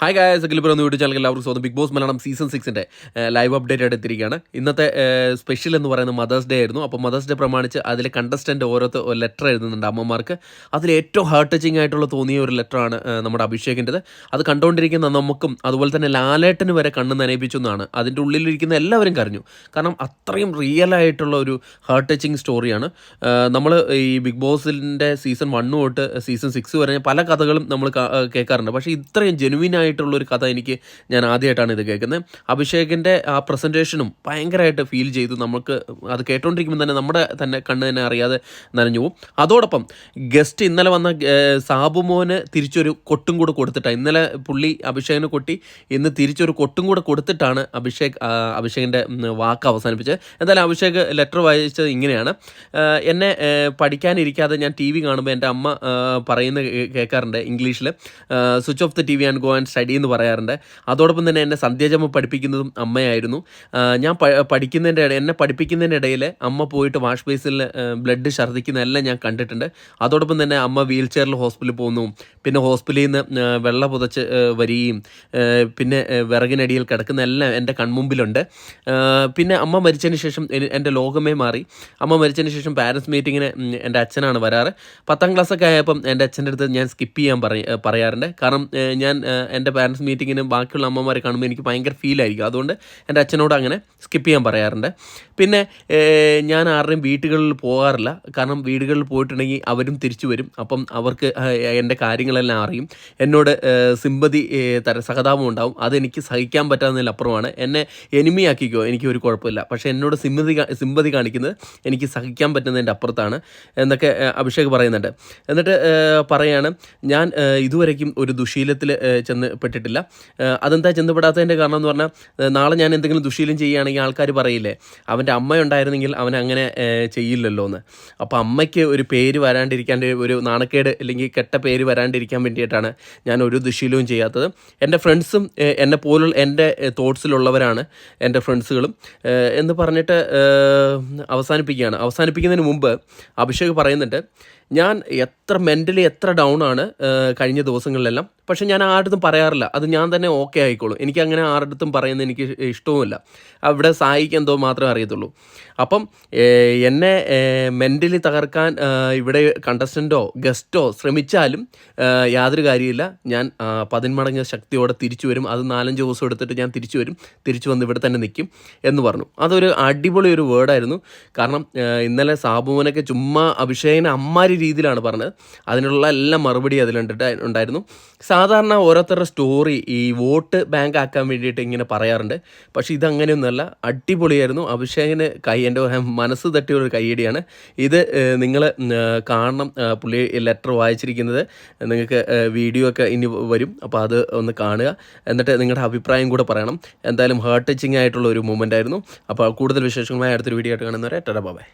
Hi guys അഖിൽപുരം എന്ന് YouTube channel എല്ലാവർക്കും സ്വന്തം ബിഗ് ബോസ് മലയാളം സീസൺ സിക്സിന്റെ ലൈവ് അപ്ഡേറ്റ് ആയിട്ട് എത്തിയിരിക്കുകയാണ്. ഇന്നത്തെ സ്പെഷ്യൽ എന്ന് പറയുന്നത് മദേഴ്സ് ഡേ ആയിരുന്നു. അപ്പോൾ മദേഴ്സ് ഡേ പ്രമാണിച്ച് അതിൽ കണ്ടസ്റ്റന്റ് ഓരോരുത്തർ ലെറ്റർ എഴുതുന്നുണ്ട് അമ്മമാർക്ക്. അതിൽ ഏറ്റവും ഹാർട്ട് ടച്ചിങ് ആയിട്ടുള്ള തോന്നിയ ഒരു ലെറ്ററാണ് നമ്മുടെ അഭിഷേകിന്റെത്. അത് കണ്ടുകൊണ്ടിരിക്കുന്ന നമുക്കും അതുപോലെ തന്നെ ലാലേട്ടന് വരെ കണ്ണ് നനയിപ്പിച്ചു എന്നാണ്. അതിന്റെ ഉള്ളിലിരിക്കുന്ന എല്ലാവരും കരഞ്ഞു. കാരണം അത്രയും റിയൽ ആയിട്ടുള്ള ഒരു ഹാർട്ട് ടച്ചിങ് സ്റ്റോറിയാണ് നമ്മൾ ഈ ബിഗ് ബോസിന്റെ സീസൺ വണ്ണ് തൊട്ട് സീസൺ സിക്സ് വരെ പല കഥകളും നമ്മൾ കേൾക്കാറുണ്ട്. പക്ഷേ ഇത്രയും ജെനുവിൻ ആയിട്ടുള്ള ഒരു കഥ എനിക്ക് ഞാൻ ആദ്യമായിട്ടാണ് ഇത് കേൾക്കുന്നത്. അഭിഷേകിന്റെ ആ പ്രസന്റേഷനും ഭയങ്കരമായിട്ട് ഫീൽ ചെയ്തു. നമുക്ക് അത് കേട്ടോണ്ടിരിക്കുമ്പോൾ തന്നെ നമ്മുടെ തന്നെ കണ്ണ് തന്നെ അറിയാതെ നനഞ്ഞു പോകും അതോടൊപ്പം ഗസ്റ്റ് ഇന്നലെ വന്ന സാബുമോന് തിരിച്ചൊരു കൊട്ടും കൂടെ കൊടുത്തിട്ടാണ് ഇന്നലെ പുള്ളി അഭിഷേകിന് കൊട്ടി ഇന്ന് തിരിച്ചൊരു കൊട്ടും കൂടെ കൊടുത്തിട്ടാണ് അഭിഷേക് അഭിഷേകിന്റെ വാക്ക് അവസാനിപ്പിച്ചത്. എന്തായാലും അഭിഷേക് ലെറ്റർ വായിച്ചത് ഇങ്ങനെയാണ്. എന്നെ പഠിക്കാനിരിക്കാതെ ഞാൻ ടി വി കാണുമ്പോൾ എന്റെ അമ്മ പറയുന്ന കേൾക്കാറുണ്ട് ഇംഗ്ലീഷിൽ switch off the T V and go and study എന്ന് പറയാറുണ്ട്. അതോടൊപ്പം തന്നെ എന്നെ സന്ധ്യാജമ്മ പഠിപ്പിക്കുന്നതും അമ്മയായിരുന്നു. ഞാൻ പഠിക്കുന്നതിന്റെ എന്നെ പഠിപ്പിക്കുന്നതിന്റെ ഇടയിൽ അമ്മ പോയിട്ട് വാഷ് ബേസിൽ ബ്ലഡ് ഛർദ്ദിക്കുന്നതെല്ലാം ഞാൻ കണ്ടിട്ടുണ്ട്. അതോടൊപ്പം തന്നെ അമ്മ വീൽ ചെയറിൽ ഹോസ്പിറ്റലിൽ പോകുന്നു. പിന്നെ ഹോസ്പിറ്റലിൽ നിന്ന് വെള്ള പുതച്ച് വരികയും പിന്നെ വിറകിനടിയിൽ കിടക്കുന്ന എല്ലാം എന്റെ കൺമുമ്പിലുണ്ട്. പിന്നെ അമ്മ മരിച്ചതിന് ശേഷം എന്റെ ലോകമേ മാറി. അമ്മ മരിച്ചതിന് ശേഷം പാരൻസ് മീറ്റിങ്ങിന് എന്റെ അച്ഛനാണ് വരാറ്. പത്താം ക്ലാസ്സൊക്കെ ആയപ്പം എന്റെ അച്ഛന്റെ അടുത്ത് ഞാൻ സ്കിപ്പ് ചെയ്യാൻ പറയാറുണ്ട്. കാരണം ഞാൻ എന്റെ പാരൻസ് മീറ്റിങ്ങിന് ബാക്കിയുള്ള അമ്മമാരെ കാണുമ്പോൾ എനിക്ക് ഭയങ്കര ഫീലായിരിക്കും അതുകൊണ്ട് എന്റെ അച്ഛനോട് അങ്ങനെ സ്കിപ്പ് ചെയ്യാൻ പറയാറുണ്ട്. പിന്നെ ഞാൻ ആരുടെയും വീടുകളിൽ പോകാറില്ല. കാരണം വീടുകളിൽ പോയിട്ടുണ്ടെങ്കിൽ അവരും തിരിച്ചു വരും. അപ്പം അവർക്ക് എന്റെ കാര്യങ്ങളെല്ലാം അറിയും. എന്നോട് സിമ്പതി തര സഹതാപം ഉണ്ടാവും. അതെനിക്ക് സഹിക്കാൻ പറ്റാവുന്നതിലപ്പുറമാണ് എന്നെ എനിമിയാക്കിക്കോ എനിക്ക് ഒരു കുഴപ്പമില്ല. പക്ഷേ എന്നോട് സിമ്പതി സിമ്പതി കാണിക്കുന്നത് എനിക്ക് സഹിക്കാൻ പറ്റുന്നതിന്റെ അപ്പുറത്താണ്. എന്നൊക്കെ അഭിഷേക് പറയുന്നുണ്ട്. എന്നിട്ട് പറയാണ് ഞാൻ ഇതുവരേക്കും ഒരു ദുശീലത്തിൽ ചെന്ന് പെട്ടിട്ടില്ല അതെന്താ ചെന്നപ്പെടാത്തതിന്റെ കാരണം എന്ന് പറഞ്ഞാൽ നാളെ ഞാൻ എന്തെങ്കിലും ദുശീലം ചെയ്യുകയാണെങ്കിൽ ആൾക്കാർ പറയില്ലേ അവന്റെ അമ്മ ഉണ്ടായിരുന്നെങ്കിൽ അവൻ അങ്ങനെ ചെയ്യില്ലല്ലോ എന്ന്. അപ്പോൾ അമ്മയ്ക്ക് ഒരു പേര് വരാണ്ടിരിക്കാണ്ട് ഒരു നാണക്കേട് അല്ലെങ്കിൽ കെട്ട പേര് വരാണ്ടിരിക്കാൻ വേണ്ടിയിട്ടാണ് ഞാൻ ഒരു ദുശീലവും ചെയ്യാത്തത്. എന്റെ ഫ്രണ്ട്സും എന്നെ പോലുള്ള എന്റെ തോട്ട്സിലുള്ളവരാണ് എന്റെ ഫ്രണ്ട്സുകളും. എന്ന് പറഞ്ഞിട്ട് അവസാനിപ്പിക്കുകയാണ്. അവസാനിപ്പിക്കുന്നതിന് മുമ്പ് അഭിഷേക് പറയുന്നുണ്ട് ഞാൻ എത്ര മെന്റലി എത്ര ഡൗൺ ആണ് കഴിഞ്ഞ ദിവസങ്ങളിലെല്ലാം. പക്ഷെ ഞാൻ ആരുടെ പറയാറില്ല. അത് ഞാൻ തന്നെ ഓക്കെ ആയിക്കോളും. എനിക്ക് അങ്ങനെ ആരുടെ പറയുന്നത് എനിക്ക് ഇഷ്ടവുമില്ല. അവിടെ സായിക്ക് എന്തോ മാത്രമേ അറിയത്തുള്ളൂ. അപ്പം എന്നെ മെന്റലി തകർക്കാൻ ഇവിടെ കണ്ടസ്റ്റന്റോ ഗസ്റ്റോ ശ്രമിച്ചാലും യാതൊരു കാര്യമില്ല. ഞാൻ പതിന്മടങ്ങ് ശക്തിയോടെ തിരിച്ചു വരും. അത് നാലഞ്ച് ദിവസം എടുത്തിട്ട് ഞാൻ തിരിച്ചു വരും. തിരിച്ചു വന്ന് ഇവിടെ തന്നെ നിൽക്കും എന്ന് പറഞ്ഞു. അതൊരു അടിപൊളി ഒരു വേർഡായിരുന്നു കാരണം ഇന്നലെ സാബുവിനൊക്കെ ചുമ്മാ അഭിഷേകിനെ അമ്മാരി രീതിയിലാണ് പറഞ്ഞത്. അതിനുള്ള എല്ലാ മറുപടി അതിലുണ്ടിട്ട് ഉണ്ടായിരുന്നു. സാധാരണ ഓരോരുത്തരുടെ സ്റ്റോറി ഈ വോട്ട് ബാങ്ക് ആക്കാൻ വേണ്ടിയിട്ട് ഇങ്ങനെ പറയാറുണ്ട്. പക്ഷേ ഇതങ്ങനെയൊന്നുമല്ല. അടിപൊളിയായിരുന്നു. അഭിഷേകിന് കൈ എന്റെ മനസ്സ് തട്ടിയ ഒരു കൈയടിയാണ് ഇത് നിങ്ങൾ കാണണം. പുള്ളി ലെറ്റർ വായിച്ചിരിക്കുന്നത്. നിങ്ങൾക്ക് വീഡിയോ ഒക്കെ ഇനി വരും. അപ്പോൾ അത് ഒന്ന് കാണുക. എന്നിട്ട് നിങ്ങളുടെ അഭിപ്രായം കൂടെ പറയണം. എന്തായാലും ഹേർട്ട് ടച്ചിങ് ആയിട്ടുള്ള ഒരു മൂമെന്റ് ആയിരുന്നു. അപ്പോൾ കൂടുതൽ വിശേഷങ്ങളുമായി അടുത്തൊരു വീഡിയോ ആയിട്ട് കാണുന്നവരെ ടെറ ബാബേ